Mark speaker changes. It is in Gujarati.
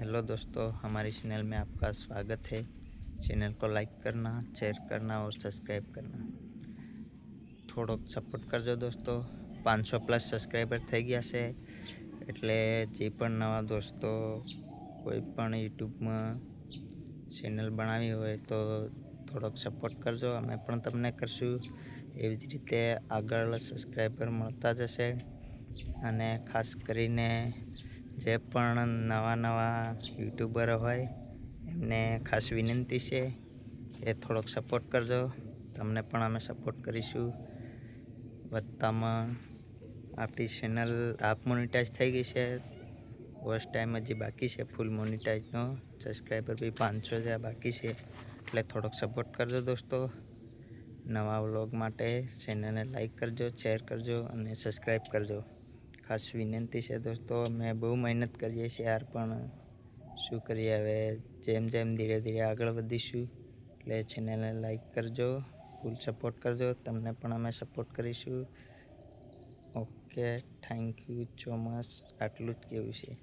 Speaker 1: हेलो दोस्तों हमारी चैनल में आपका स्वागत है चैनल को लाइक करना शेयर करना और सब्सक्राइब करना થોડોક સપોર્ટ કરજો દોસ્તો પાંચસો પ્લસ સબસ્ક્રાઈબર થઈ ગયા છે એટલે જે પણ નવા દોસ્તો કોઈ પણ યુટ્યુબમાં ચેનલ બનાવી હોય તો થોડોક સપોર્ટ કરજો અમે પણ તમને કરશું એવી જ રીતે આગળ સબસ્ક્રાઈબર મળતા જશે અને ખાસ કરીને જે પણ નવા નવા યુટ્યુબર હોય, એમને ખાસ વિનંતી છે એ થોડોક સપોર્ટ કરજો. તમને પણ અમે સપોર્ટ કરીશું. વધતામાં આપણી ચેનલ હાફ મોનિટાઈઝ થઈ ગઈ છે. વોચ ટાઈમ હજી બાકી છે ફૂલ મોનિટાઈઝનો સબસ્ક્રાઈબર બી પાંચસો હજાર બાકી છે. એટલે થોડોક સપોર્ટ કરજો દોસ્તો. નવા વ્લોગ માટે ચેનલને લાઈક કરજો શેર કરજો અને સબસ્ક્રાઈબ કરજો. ખાસ વિનંતી છે દોસ્તો. અમે બહુ મહેનત કરીએ છીએ યાર, પણ શું કરીએ હવે? જેમ જેમ ધીરે ધીરે આગળ વધીશું. એટલે ચેનલને લાઈક કરજો ફૂલ સપોર્ટ કરજો. તમને પણ અમે સપોર્ટ કરીશું. Okay thank you so much આટલું જ કેવું છે.